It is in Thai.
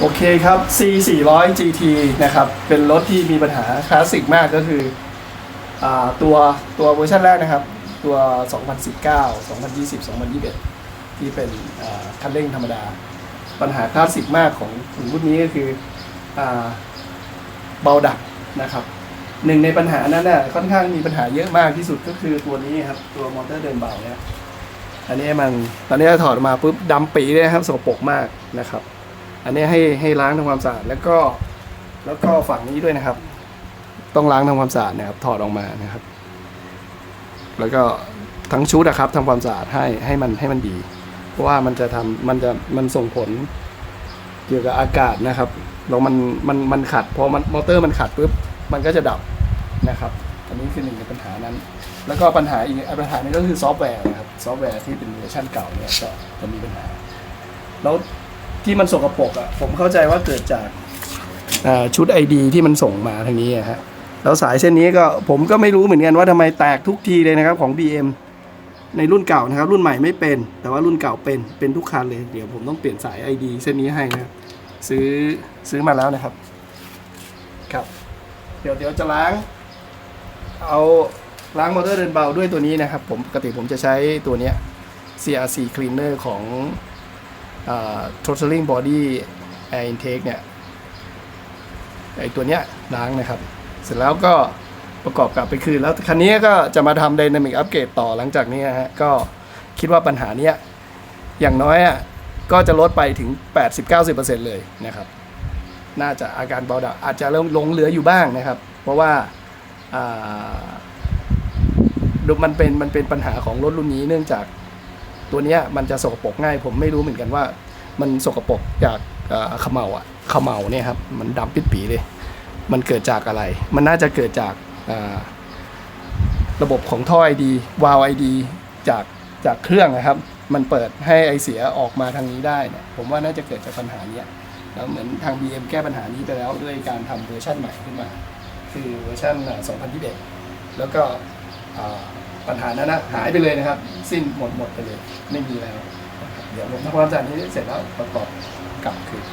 โอเคครับ C 4 0 0 GT นะครับ เป็นรถที่มีปัญหาคลาสสิกมากก็คืออตัวตัวเวอร์ชันแรกนะครับ ตัว 2019 2020 2021 ที่เป็นคันเร่งธรรมดา ปัญหาคลาสสิกมากของของรุ่นนี้ก็คืออเบาดักนะครับหนึ่งในปัญหานั้นน่ะค่อนข้างมีปัญหาเยอะมากที่สุดก็คือตัวนี้ครับ ตัวมอเตอร์เดินเบาเนี่ยอันนี้มันตอนนี้ถอดมาปุ๊บดำปีเลยครับสกปรกมากนะครับ อันนี้ให้ให้ล้างทำความสะอาดแล้วก็แล้วก็ฝั่งนี้ด้วยนะครับ ต้องล้างทำความสะอาดนะครับถอดออกมานะครับ แล้วก็ทั้งชุดนะครับทำความสะอาดให้ให้มันให้มันดี เพราะว่ามันจะทำมันจะมันส่งผลเกี่ยวกับอากาศนะครับแล้วมันมันมันขัดพอมันมอเตอร์มันขัดปุ๊บมันก็จะดับนะครับ อันนี้คือหนึ่งในปัญหานั้น แล้วก็ปัญหาอีกปัญหาหนึงก็คือซอฟต์แวร์นะครับซอฟต์แวร์ที่เป็นเวอร์ชันเก่าเนี่ยจะมีปัญหาแล้ว ที่มันสกปรกอะผมเข้าใจว่าเกิดจากอ่าชุด ID ที่มันส่งมาทางนี้ฮะแล้วสายเส้นนี้ก็ผมก็ไม่รู้เหมือนกันว่าทำไมแตกทุกทีเลยนะครับของ BM ในรุ่นเก่านะครับ รุ่นใหม่ไม่เป็น แต่ว่ารุ่นเก่าเป็นเป็นทุกคันเลย เดี๋ยวผมต้องเปลี่ยนสาย ID เส้นนี้ให้นะครับซื้อซื้อมาแล้วนะครับ ครับ เดี๋ยวเดี๋ยวจะล้าง เอาล้างมอเตอร์เดินเบาด้วยตัวนี้นะครับ ผมปกติผมจะใช้ตัวนี้ CRC Cleaner ของ อ่า throttling body air intake เนี่ยไอตัวเนี้ยล้างนะครับ เสร็จแล้วก็ประกอบกลับไปคืนแล้วคันนี้ก็จะมาทำ dynamic upgrade ต่อหลังจากนี้ฮะก็คิดว่าปัญหาเนี้ยอย่างน้อยอะก็จะลดไปถึง 80-90%เลยนะครับ น่าจะอาการเบาดับอาจจะลงลงเหลืออยู่บ้างนะครับ เพราะว่าอ่าดูมันเป็นมันเป็นปัญหาของรถรุ่นนี้เนื่องจาก ตัวนี้มันจะสกปรกง่าย ผมไม่รู้เหมือนกันว่า มันสกปรกจากอ่าเขมเมาอะขมเมาเนี่ยครับมันดำปิดปีเลย มันเกิดจากอะไร มันน่าจะเกิดจาการะบบของท่อไอดีวาล์วไอดีจากจากเครื่องนะครับ มันเปิดให้ไอเสียออกมาทางนี้ได้เนี่ยผมว่าน่าจะเกิดจากปัญหานี้แล้วเหมือนทาง BM แก้ปัญหานี้ไปแล้วด้วยการทำเวอร์ชันใหม่ขึ้นมา คือเวอร์ชัน 2021 แล้วก็ ปัญหานั้นนะหายไปเลยนะครับ สิ้นหมดหมดไปเลย ไม่มีแล้ว เดี๋ยวผมทำความสะอาดนี้เสร็จแล้วประกอบกลับคืน